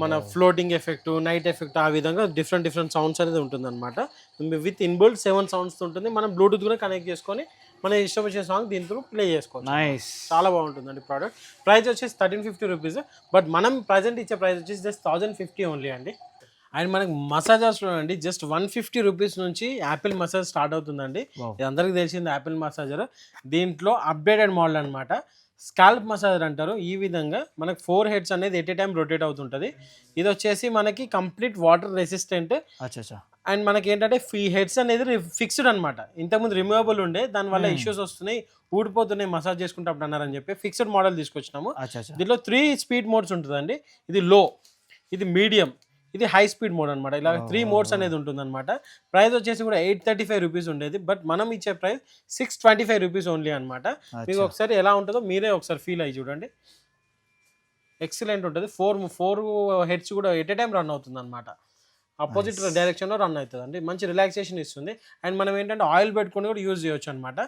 మన ఫ్లోటింగ్ ఎఫెక్ట్ నైట్ ఎఫెక్ట్ ఆ విధంగా డిఫరెంట్ డిఫరెంట్ సౌండ్స్ అనేది ఉంటుంది అనమాట విత్ ఇన్బుల్డ్ సెవెన్ సౌండ్స్ ఉంటుంది. మనం బ్లూటూత్ కూడా కనెక్ట్ చేసుకొని మన ఇష్టం వచ్చిన సాంగ్ దీంతో ప్లే చేసుకోవచ్చు. నైస్ చాలా బాగుంటుందండి ప్రోడక్ట్ ప్రైస్ వచ్చేసి థర్టీన్ ఫిఫ్టీ రూపీస్ బట్ మనం ప్రజెంట్ ఇచ్చే ప్రైస్ వచ్చేసి జస్ట్ థౌజండ్ ఫిఫ్టీ ఓన్లీ అండి. అండ్ మనకి మసాజర్స్లో అండి జస్ట్ వన్ ఫిఫ్టీ రూపీస్ నుంచి యాపిల్ మసాజ్ స్టార్ట్ అవుతుందండి. ఇది అందరికీ తెలిసింది యాపిల్ మసాజర్ దీంట్లో అప్డేటెడ్ మోడల్ అనమాట స్కాల్ప్ మసాజర్ అంటారు. ఈ విధంగా మనకి ఫోర్ హెడ్స్ అనేది ఎట్ ఏ టైం రొటేట్ అవుతుంటుంది. ఇది వచ్చేసి మనకి కంప్లీట్ వాటర్ రెసిస్టెంట్. అండ్ మనకి ఏంటంటే ఫీ హెడ్స్ అనేది ఫిక్స్డ్ అనమాట ఇంతకుముందు రిమూవబుల్ ఉండే దానివల్ల. ఇష్యూస్ వస్తున్నాయి ఊడిపోతున్నాయి మసాజ్ చేసుకుంటే అన్నారని చెప్పి ఫిక్స్డ్ మోడల్ తీసుకొచ్చినాము. దీనిలో త్రీ స్పీడ్ మోడ్స్ ఉంటుందండి. ఇది లో ఇది మీడియం. ఇది హై స్పీడ్ మోడ్ అనమాట ఇలా త్రీ మోడ్స్ అనేది ఉంటుంది అనమాట ప్రైస్ వచ్చేసి కూడా ఎయిట్ థర్టీ ఫైవ్ రూపీస్ ఉండేది బట్ మనం ఇచ్చే price six twenty five rupees only అనమాట మీకు. ఒకసారి ఎలా ఉంటుందో మీరే ఒకసారి ఫీల్ అయ్యి చూడండి. ఎక్సలెంట్ ఉంటుంది. ఫోర్ ఫోర్ హెడ్స్ కూడా ఎట్ ఏ టైం రన్ అవుతుంది అనమాట అపోజిట్. డైరెక్షన్లో రన్ అవుతుంది అండి మంచి రిలాక్సేషన్ ఇస్తుంది. అండ్ మనం ఏంటంటే ఆయిల్ పెట్టుకొని కూడా యూజ్ చేయొచ్చు అనమాట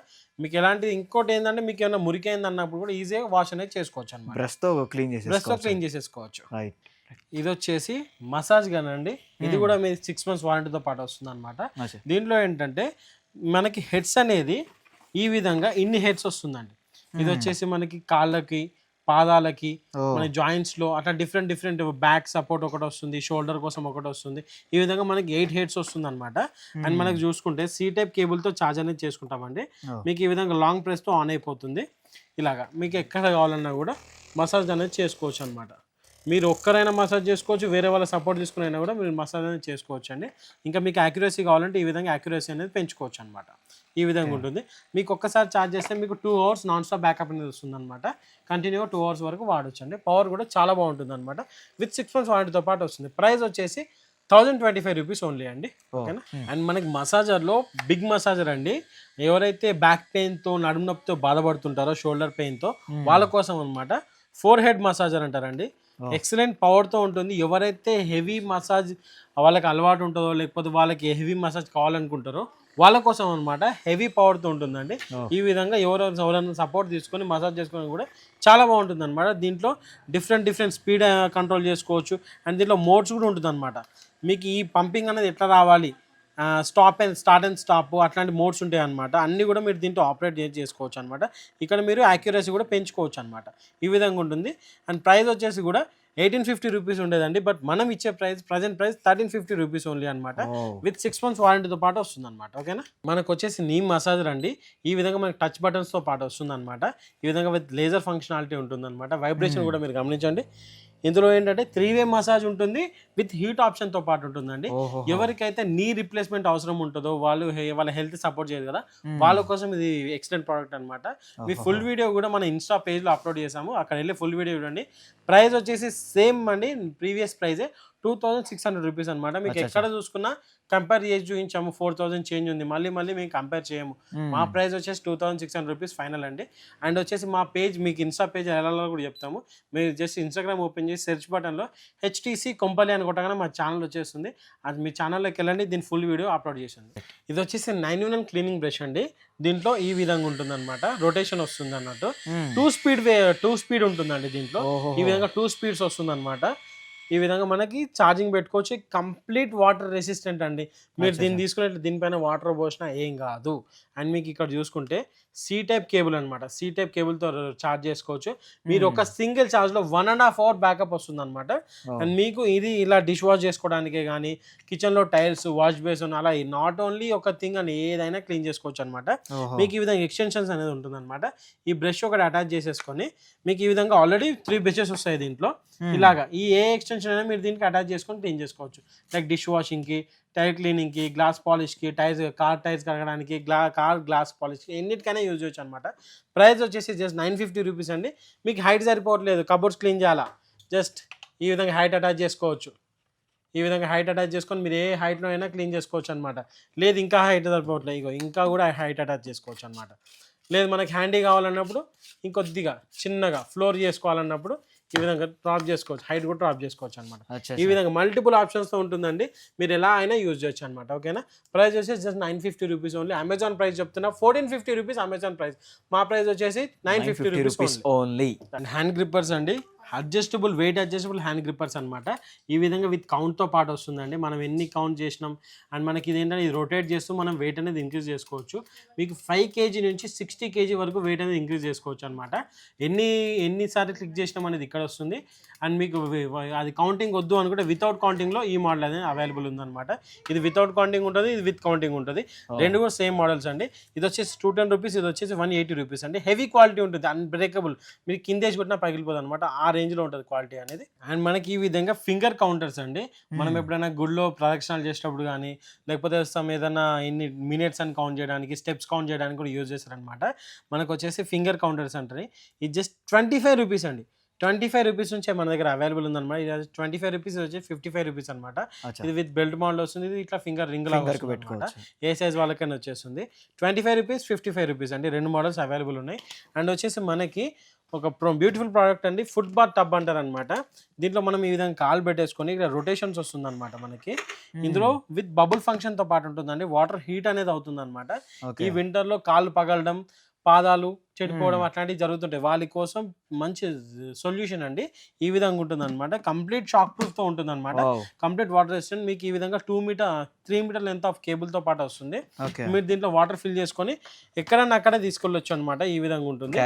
మీకు ఎలాంటి ఇంకోటి ఏంటంటే మీకు ఏమైనా మురికైంది అన్నప్పుడు కూడా ఈజీగా వాష్ అనేది చేసుకోవచ్చు అనమాట బ్రష్తో క్లీన్ బ్రష్తో చేసేసుకోవచ్చు క్లీన్ చేసేసుకోవచ్చు. రైట్ ఇది వచ్చేసి మసాజ్ గన్ అండి. ఇది Hmm. కూడా మీ సిక్స్ మంత్స్ వారంటీతో పాటు వస్తుంది అనమాట దీంట్లో ఏంటంటే మనకి హెడ్స్ అనేది ఈ విధంగా ఇన్ని హెడ్స్ వస్తుందండి. ఇది Hmm. వచ్చేసి మనకి కాళ్ళకి పాదాలకి మన జాయింట్స్లో అట్లా డిఫరెంట్ డిఫరెంట్ బ్యాక్ సపోర్ట్ ఒకటి వస్తుంది షోల్డర్ కోసం ఒకటి వస్తుంది. ఈ విధంగా మనకి ఎయిట్ హెడ్స్ వస్తుంది అనమాట అండ్ మనకి చూసుకుంటే సి టైప్ కేబుల్తో చార్జ్ అనేది చేసుకుంటామండి. మీకు ఈ విధంగా లాంగ్ ప్రెస్తో ఆన్ అయిపోతుంది. ఇలాగా మీకు ఎక్కడ కావాలన్నా కూడా మసాజ్ అనేది చేసుకోవచ్చు అనమాట మీరు ఒక్కరైనా మసాజ్ చేసుకోవచ్చు వేరే వాళ్ళ సపోర్ట్ తీసుకునైనా కూడా మీరు మసాజ్ అనేది చేసుకోవచ్చు అండి ఇంకా మీకు యాక్యురసీ కావాలంటే ఈ విధంగా యాక్యురసీ అనేది పెంచుకోవచ్చు అనమాట ఈ విధంగా ఉంటుంది. మీకు ఒక్కసారి ఛార్జ్ చేస్తే మీకు two hours non stop backup అనేది వస్తుంది అనమాట కంటిన్యూగా టూ అవర్స్ వరకు వాడొచ్చు అండి పవర్ కూడా చాలా బాగుంటుంది అనమాట విత్ సిక్స్ మంత్స్ వారంటీతో పాటు వస్తుంది. ప్రైస్ వచ్చేసి thousand twenty five rupees only అండి. ఓ. ఓకేనా? అండ్ మనకి మసాజర్లో బిగ్ మసాజర్ అండి. ఎవరైతే బ్యాక్ పెయిన్తో నడుము నొప్పితో బాధపడుతుంటారో షోల్డర్ పెయిన్తో Hmm. వాళ్ళ కోసం అనమాట ఫోర్ హెడ్ మసాజర్ అంటారండి. Oh. ఎక్సలెంట్ పవర్తో ఉంటుంది. ఎవరైతే హెవీ మసాజ్ వాళ్ళకి అలవాటు ఉంటుందో లేకపోతే వాళ్ళకి హెవీ మసాజ్ కావాలనుకుంటారో వాళ్ళ కోసం అనమాట హెవీ పవర్తో ఉంటుందండి. ఈ విధంగా ఎవరు ఎవరైనా సపోర్ట్ తీసుకొని మసాజ్ చేసుకొని కూడా చాలా బాగుంటుంది అనమాట దీంట్లో డిఫరెంట్ డిఫరెంట్ స్పీడ్ కంట్రోల్ చేసుకోవచ్చు. అండ్ దీంట్లో మోడ్స్ కూడా ఉంటుంది మీకు ఈ పంపింగ్ అనేది ఎట్లా రావాలి? Stop and start and stop అట్లాంటి మోడ్స్ ఉంటాయి అనమాట అన్నీ కూడా మీరు దీంట్లో ఆపరేట్ చేసుకోవచ్చు అనమాట ఇక్కడ మీరు యాక్యురసీ కూడా పెంచుకోవచ్చు అనమాట ఈ విధంగా ఉంటుంది. అండ్ ప్రైస్ వచ్చేసి కూడా ఎయిటీన్ ఫిఫ్టీ రూపీస్ ఉండేదండి. బట్ మనం ఇచ్చే price present price thirteen fifty rupees only అనమాట. విత్ సిక్స్ మంత్స్ వారంటీతో పాటు వస్తుంది అనమాట ఓకేనా మనకు వచ్చేసి నీ మసాజర్ అండి. ఈ విధంగా మనకి టచ్ బటన్స్తో పాటు వస్తుంది అనమాట ఈ విధంగా విత్ లేజర్ ఫంక్షనాలిటీ ఉంటుంది అనమాట వైబ్రేషన్ కూడా మీరు గమనించండి. ఇందులో ఏంటంటే త్రీ వే మసాజ్ ఉంటుంది విత్ హీట్ ఆప్షన్తో పాటు ఉంటుందండి. ఎవరికైతే నీ రిప్లేస్మెంట్ అవసరం ఉంటుందో వాళ్ళు వాళ్ళ హెల్త్ సపోర్ట్ చేయదు కదా. వాళ్ళ కోసం ఇది ఎక్సలెంట్ ప్రోడక్ట్ అనమాట మీ. ఫుల్ వీడియో కూడా మన ఇన్స్టా పేజ్లో అప్లోడ్ చేసాము అక్కడ వెళ్ళి ఫుల్ వీడియో చూడండి ప్రైస్ వచ్చేసి సేమ్ అండి previous ప్రైజే two thousand six hundred rupees అనమాట మీకు ఎక్కడ చూసుకున్నా కంపేర్ చేసి చూపించాము. ఫోర్ థౌసండ్ చేంజ్ ఉంది. మళ్ళీ మళ్ళీ మేము కంపేర్ చేయము. మా ప్రైస్ వచ్చేసి two thousand six hundred rupees final అండి. అండ్ వచ్చేసి మా పేజ్ మీకు ఇన్స్టా పేజ్ ఎలా కూడా చెప్తాము. మీరు జస్ట్ ఇన్స్టాగ్రామ్ ఓపెన్ చేసి సెర్చ్ బటన్లో హెచ్టీసీ కొంపలి అని కొట్టగానే మా ఛానల్ వచ్చేస్తుంది. అది మీ ఛానల్లోకి వెళ్ళండి. దీని ఫుల్ వీడియో అప్లోడ్ చేసింది ఇది వచ్చేసి నైన్ యూన్ క్లీనింగ్ బ్రష్ అండి. దీంట్లో ఈ విధంగా ఉంటుంది అనమాట రొటేషన్ వస్తుంది అన్నట్టు. టూ స్పీడ్ టూ స్పీడ్ ఉంటుందండి దీంట్లో. ఈ విధంగా టూ స్పీడ్స్ వస్తుంది అనమాట ఈ విధంగా మనకి ఛార్జింగ్ పెట్టుకోవచ్చు. కంప్లీట్ వాటర్ రెసిస్టెంట్ అండి. మీరు దీన్ని. తీసుకునే దీనిపైన వాటర్ పోసినా ఏం కాదు. అండ్ మీకు ఇక్కడ చూసుకుంటే సి టైప్ కేబుల్ అనమాట సి టైప్ కేబుల్తో ఛార్జ్ చేసుకోవచ్చు. మీరు ఒక single ఛార్జ్లో one and half hour backup వస్తుంది అనమాట. అండ్ మీకు ఇది ఇలా డిష్ వాష్ చేసుకోవడానికే కానీ కిచెన్లో టైల్స్ వాష్ బేసిన్ అలా నాట్ ఓన్లీ ఒక థింగ్ అని ఏదైనా క్లీన్ చేసుకోవచ్చు అనమాట. మీకు ఈ విధంగా ఎక్స్టెన్షన్స్ అనేది ఉంటుందన్నమాట. ఈ బ్రష్ ఒకటి అటాచ్ చేసేసుకొని మీకు ఈ విధంగా ఆల్రెడీ త్రీ బ్రషెస్ వస్తాయి దీంట్లో. Hmm. ఇలాగా. ఈ ఏ ఎక్స్టెన్షన్ అయినా మీరు దీనికి అటాచ్ చేసుకొని క్లీన్ చేసుకోవచ్చు. లైక్ డిష్ వాషింగ్కి టైర్ క్లీనింగ్కి గ్లాస్ పాలిష్కి టైర్స్ కార్ టైర్స్ కడగడానికి గ్లా కార్ గ్లాస్ పాలిష్కి ఎన్నిటికైనా యూజ్ చేయొచ్చు అనమాట ప్రైస్ వచ్చేసి జస్ట్ నైన్ ఫిఫ్టీ రూపీస్ అండి. మీకు హైట్ సరిపోవట్లేదు. కబోర్డ్స్ క్లీన్ చేయాలా? జస్ట్ ఈ విధంగా హైట్ అటాచ్ చేసుకోవచ్చు. ఈ విధంగా హైట్ అటాచ్ చేసుకొని మీరు ఏ హైట్లో అయినా క్లీన్ చేసుకోవచ్చు అనమాట లేదు ఇంకా హైట్ సరిపోవట్లేదు. ఇగో ఇంకా కూడా హైట్ అటాచ్ చేసుకోవచ్చు అనమాట లేదు మనకి హ్యాండీ కావాలన్నప్పుడు ఇంకొద్దిగా చిన్నగా ఫ్లోర్ చేసుకోవాలన్నప్పుడు ఈ విధంగా డ్రాప్ చేసుకోవచ్చు. హైట్ కూడా డ్రాప్ చేసుకోవచ్చు అనమాట ఈ విధంగా మల్టిపుల్ ఆప్షన్స్తో ఉంటుందండి. మీరు ఎలా అయినా యూజ్ చేయొచ్చు అనమాట ఓకేనా ప్రైస్ వచ్చేసి just nine fifty rupees only Amazon price చెప్తున్నా fourteen fifty rupees Amazon price మా ప్రైస్ వచ్చేసి nine fifty rupees rupees only and hand grippers అండి adjustable weight adjustable hand grippers అనమాట ఈ విధంగా విత్ కౌంట్తో పాటు వస్తుందండి. మనం ఎన్ని కౌంట్ చేసినాం అండ్ మనకి ఇది ఏంటంటే ఇది రొటేట్ చేస్తూ మనం వెయిట్ అనేది ఇంక్రీజ్ చేసుకోవచ్చు. మీకు ఫైవ్ కేజీ నుంచి సిక్స్టీ కేజీ వరకు వెయిట్ అనేది ఇంక్రీజ్ చేసుకోవచ్చు అనమాట ఎన్ని ఎన్నిసార్లు క్లిక్ చేసినాం అనేది ఇక్కడ వస్తుంది. అండ్ మీకు అది కౌంటింగ్ వద్దు అనుకుంటే వితౌట్ కౌంటింగ్లో ఈ మోడల్ అనేది అవైలబుల్ ఉందన్నమాట. ఇది వితౌట్ కౌంటింగ్ ఉంటుంది ఇది విత్ కౌంటింగ్ ఉంటుంది. రెండు కూడా సేమ్ మోడల్స్ అండి. ఇది వచ్చేసి టూ టెన్ రూపీస్ ఇది వచ్చేసి వన్ ఎయిటీ రూపీస్ అండి. హెవీ క్వాలిటీ ఉంటుంది అన్బ్రేకబుల్ మీరు కిందేసి కొట్టినా పగిలిపోదు అనమాట ఆ రేంజ్లో ఉంటుంది క్వాలిటీ అనేది. అండ్ మనకి ఈ విధంగా ఫింగర్ కౌంటర్స్ అండి. మనం ఎప్పుడైనా గుడిలో ప్రదక్షిణాలు చేసేటప్పుడు కానీ లేకపోతే సమ్ ఏదైనా ఇన్ని మినిట్స్ అని కౌంట్ చేయడానికి స్టెప్స్ కౌంట్ చేయడానికి కూడా యూజ్ చేస్తారనమాట మనకు వచ్చేసి ఫింగర్ కౌంటర్స్ అంటారు ఇది జస్ట్ ట్వంటీ ఫైవ్ రూపీస్ అండి. ట్వంటీ ఫైవ్ రూపీస్ నుంచే మన దగ్గర అవైలబుల్ ఉందన్నమాట. ఇది ట్వంటీ ఫైవ్ రూపీస్ వచ్చి ఫిఫ్టీ ఫైవ్ రూపీస్ అనమాట ఇది విత్ బెల్ట్ మోడల్ వస్తుంది. ఇది ఇట్లా ఫింగర్ రింగ్ లాగా. పెట్టుకోవచ్చు. ఏ సైజ్ వాళ్ళకైనా వచ్చేస్తుంది. Twenty five rupees fifty five rupees అండి. రెండు మోడల్స్ అవైలబుల్ ఉన్నాయి. అండ్ వచ్చేసి మనకి ఒక ప్రో బ్యూటిఫుల్ ప్రోడక్ట్ అండి. ఫుట్ బాత్ టబ్ అంటారు అనమాట దీంట్లో మనం ఈ విధంగా కాల్ పెట్టేసుకొని ఇక్కడ రొటేషన్స్ వస్తుంది అనమాట మనకి ఇందులో విత్ బబుల్ ఫంక్షన్తో పాటు ఉంటుందండి. వాటర్ హీట్ అనేది అవుతుంది అనమాట ఈ వింటర్లో కాళ్ళు పగలడం పాదాలు చెడిపోవడం అట్లాంటివి జరుగుతుంటాయి. వాళ్ళ కోసం మంచి సొల్యూషన్ అండి. ఈ విధంగా ఉంటుంది అనమాట కంప్లీట్ షాక్ ప్రూఫ్తో ఉంటుంది అనమాట కంప్లీట్ వాటర్ రెసిస్టెంట్. మీకు ఈ విధంగా two metre three metre length of కేబుల్తో పాటు వస్తుంది. మీరు దీంట్లో వాటర్ ఫిల్ చేసుకొని ఎక్కడన్నా అక్కడే తీసుకెళ్ళొచ్చు అనమాట ఈ విధంగా ఉంటుంది.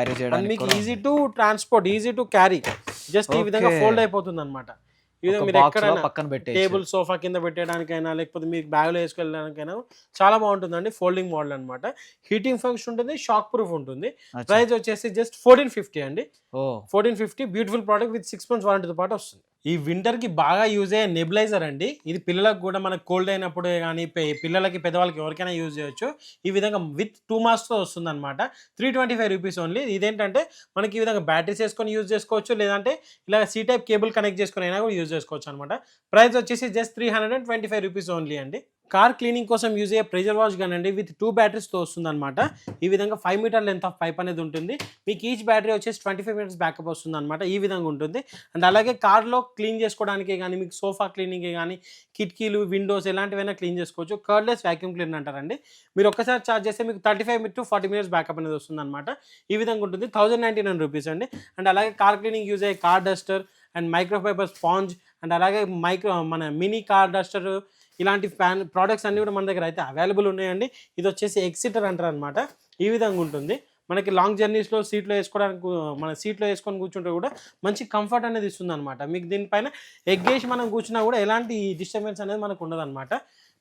మీకు easy to transport easy to carry. Just ఈ విధంగా. ఫోల్డ్ అయిపోతుంది అనమాట పక్కన పెట్టేసి టేబుల్ సోఫా కింద పెట్టడానికైనా లేకపోతే మీకు బ్యాగ్లో వేసుకెళ్ళడానికైనా చాలా బాగుంటుందండి ఫోల్డింగ్ మోడల్ అనమాట హీటింగ్ ఫంక్షన్ ఉంటుంది షాక్ ప్రూఫ్ ఉంటుంది. ప్రైస్ వచ్చేసి జస్ట్ ఫోర్టీన్ ఫిఫ్టీ అండి. Fourteen fifty beautiful product with six months వారంటీతో పాటు వస్తుంది. ఈ వింటర్కి బాగా యూజ్ అయ్యే నెబులైజర్ అండి. ఇది పిల్లలకు కూడా మనకు కోల్డ్ అయినప్పుడు కానీ పిల్లలకి పెద్దవాళ్ళకి ఎవరికైనా యూజ్ చేయొచ్చు. ఈ విధంగా విత్ టూ తో వస్తుంది అనమాట three twenty five rupees only ఇదేంటంటే మనకి ఈ విధంగా బ్యాటరీస్ వేసుకొని యూజ్ చేసుకోవచ్చు. లేదంటే ఇలా సీ టైప్ కేబుల్ కనెక్ట్ చేసుకొని అయినా కూడా యూజ్ చేసుకోవచ్చు అనమాట ప్రైస్ వచ్చేసి just three hundred and twenty five rupees only అండి. కార్ క్లీనింగ్ కోసం యూజ్ అయ్యే ప్రెజర్ వాష్ గన్ అండి విత్ టూ బ్యాటరీస్తో వస్తుంది అనమాట ఈ విధంగా five metre length of pipe అనేది ఉంటుంది. మీకు ఈచ్ బ్యాటరీ వచ్చేసి ట్వంటీ ఫైవ్ మినిట్స్ బ్యాకప్ వస్తుంది అనమాట ఈ విధంగా ఉంటుంది. అండ్ అలాగే కార్లో క్లీన్ చేసుకోవడానికి కానీ మీకు సోఫా క్లీనింగ్ కానీ కిటికీలు విండోస్ ఎలాంటివైనా క్లీన్ చేసుకోవచ్చు. కర్డ్లెస్ వ్యాక్యూమ్ క్లీన్ అంటారండి. మీరు ఒక్కసారి చార్జ్ చేస్తే మీకు thirty five to forty minutes backup అనేది వస్తుంది అనమాట ఈ విధంగా ఉంటుంది. థౌసండ్ నైంటీ నైన్ రూపీస్ అండి. అండ్ అలాగే కార్ క్లీనింగ్ యూజ్ అయ్యే car duster and microfiber sponge and అలాగే మైక్రో మన మినీ కార్ డస్టర్ ఇలాంటి ఫ్యాన్ ప్రోడక్ట్స్ అన్నీ కూడా మన దగ్గర అయితే అవైలబుల్ ఉన్నాయండి. ఇది వచ్చేసి ఎక్సిటర్ అంటారు అనమాట ఈ విధంగా ఉంటుంది. మనకి లాంగ్ జర్నీస్లో సీట్లో వేసుకోవడానికి మన సీట్లో వేసుకొని కూర్చుంటే కూడా మంచి కంఫర్ట్ అనేది ఇస్తుంది అనమాట మీకు దీనిపైన ఎగ్గేసి మనం కూర్చున్నా కూడా ఎలాంటి డిస్టర్బెన్స్ అనేది మనకు ఉండదు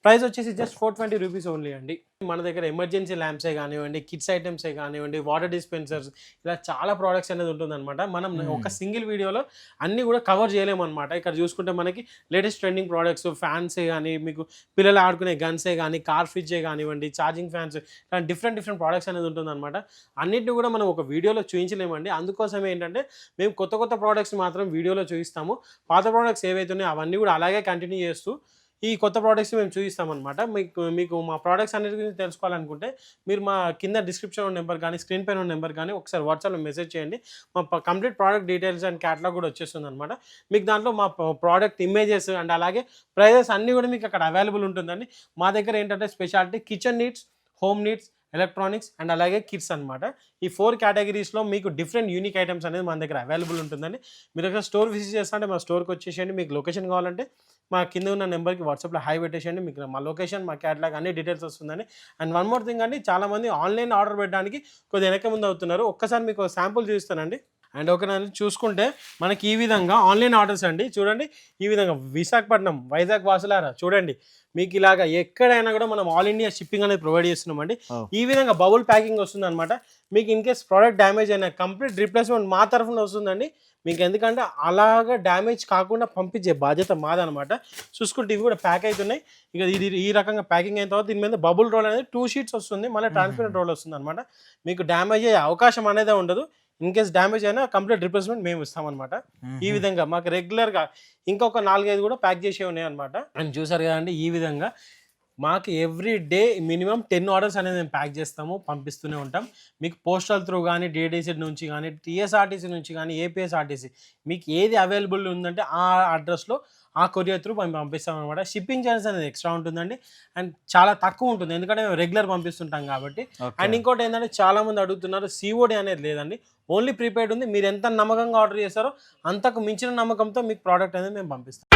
ప్రైస్ వచ్చేసి just four twenty rupees only అండి. మన దగ్గర ఎమర్జెన్సీ ల్యాంప్సే కానివ్వండి కిడ్స్ ఐటమ్సే కానివ్వండి వాటర్ డిస్పెన్సర్స్ ఇలా చాలా ప్రోడక్ట్స్ అనేది ఉంటుందన్నమాట. మనం ఒక సింగిల్ వీడియోలో అన్నీ కూడా కవర్ చేయలేము అనమాట ఇక్కడ చూసుకుంటే మనకి లేటెస్ట్ ట్రెండింగ్ ప్రోడక్ట్స్ ఫ్యాన్సే కానీ మీకు పిల్లలు ఆడుకునే గన్సే కానీ కార్ ఫ్రిడ్జే కానివ్వండి ఛార్జింగ్ ఫ్యాన్స్ ఇలాంటి డిఫరెంట్ డిఫరెంట్ ప్రోడక్ట్స్ అనేది ఉంటుందన్నమాట. అన్నిటిని కూడా మనం ఒక వీడియోలో చూపించలేమండి అందుకోసం ఏంటంటే మేము కొత్త కొత్త ప్రోడక్ట్స్ మాత్రం వీడియోలో చూపిస్తాము పాత ప్రోడక్ట్స్ ఏవైతే ఉన్నాయో అవన్నీ కూడా అలాగే కంటిన్యూ చేస్తూ ఈ కొత్త ప్రోడక్ట్స్ మేము చూపిస్తామన్నమాట. మీకు మీకు మా ప్రోడక్ట్స్ అన్నిటి గురించి తెలుసుకోవాలనుకుంటే మీరు మా కింద డిస్క్రిప్షన్ నెంబర్ కానీ స్క్రీన్ పైన నెంబర్ కానీ ఒకసారి వాట్సాప్లో మెసేజ్ చేయండి. మా complete product details and catalogue కూడా వచ్చేస్తుంది అనమాట మీకు దాంట్లో మా ప్రోడక్ట్ ఇమేజెస్ అండ్ అలాగే ప్రైజెస్ అన్నీ కూడా మీకు అక్కడ అవైలబుల్ ఉంటుందండి. మా దగ్గర ఏంటంటే speciality kitchen needs home needs electronics and అలాగే కిడ్స్ అనమాట ఈ ఫోర్ కేటగిరీస్లో మీకు డిఫరెంట్ యూనిక్ ఐటమ్స్ అనేది మన దగ్గర అవైలబుల్ ఉంటుందండి. మీరు ఒక స్టోర్ విజిట్ చేస్తా అంటే మా స్టోర్కి వచ్చేసేయండి. మీకు లొకేషన్ కావాలంటే మా కింద ఉన్న నెంబర్కి వాట్సాప్లో హై పెట్టేసేయండి. మీకు మా లొకేషన్ మా క్యాటలాగ్ అన్ని డీటెయిల్స్ వస్తుందండి. అండ్ వన్ మోర్ థింగ్ అండి చాలామంది ఆన్లైన్ ఆర్డర్ పెట్టడానికి కొద్దిగా వెనక ముందు అవుతున్నారు. ఒక్కసారి మీకు శాంపుల్ చూపిస్తానండి. అండ్ ఒక చూసుకుంటే మనకి ఈ విధంగా ఆన్లైన్ ఆర్డర్స్ అండి. చూడండి ఈ విధంగా విశాఖపట్నం వైజాగ్ వాసులారా చూడండి. మీకు ఇలాగా ఎక్కడైనా కూడా మనం ఆల్ ఇండియా షిప్పింగ్ అనేది ప్రొవైడ్ చేస్తున్నామండి. ఈ విధంగా బబుల్ ప్యాకింగ్ వస్తుంది అనమాట మీకు ఇన్ కేస్ ప్రోడక్ట్ డ్యామేజ్ అయినా కంప్లీట్ రీప్లేస్మెంట్ మా తరఫున వస్తుందండి. మీకు ఎందుకంటే అలాగా డ్యామేజ్ కాకుండా పంపించే బాధ్యత మాదనమాట. చూసుకుంటే ఇవి కూడా ప్యాక్ అవుతున్నాయి ఇక ఇది ఈ రకంగా ప్యాకింగ్ అయిన తర్వాత దీని మీద బబుల్ రోల్ అనేది టూ షీట్స్ వస్తుంది. మళ్ళీ ట్రాన్స్పరెంట్ రోల్ వస్తుంది అనమాట మీకు డ్యామేజ్ అయ్యే అవకాశం అనేది ఉండదు. ఇన్ కేస్ డ్యామేజ్ అయినా కంప్లీట్ రిప్లేస్మెంట్ మేము ఇస్తామన్నమాట ఈ విధంగా మాకు రెగ్యులర్గా ఇంకొక నాలుగైదు కూడా ప్యాక్ చేసే ఉన్నాయి అనమాట అండ్ చూసారు కదండి ఈ విధంగా మాకు every day minimum ten orders అనేది మేము ప్యాక్ చేస్తాము పంపిస్తూనే ఉంటాం. మీకు పోస్టల్ త్రూ కానీ డిఎడిసి నుంచి కానీ టీఎస్ఆర్టీసీ నుంచి కానీ ఏపీఎస్ఆర్టీసీ మీకు ఏది అవైలబుల్ ఉందంటే ఆ అడ్రస్లో ఆ కొరియర్ త్రూ మేము పంపిస్తాం అనమాట షిప్పింగ్ ఛార్జెస్ అనేది ఎక్స్ట్రా ఉంటుందండి. అండ్ చాలా తక్కువ ఉంటుంది. ఎందుకంటే మేము రెగ్యులర్ పంపిస్తుంటాం కాబట్టి. అండ్ ఇంకోటి ఏంటంటే చాలా మంది అడుగుతున్నారు సిఓడి అనేది లేదండి. ఓన్లీ ప్రీపెయిడ్ ఉంది. మీరు ఎంత నమ్మకంగా ఆర్డర్ చేస్తారో అంతకు మించిన నమ్మకంతో మీకు ప్రోడక్ట్ అనేది మేము పంపిస్తాం.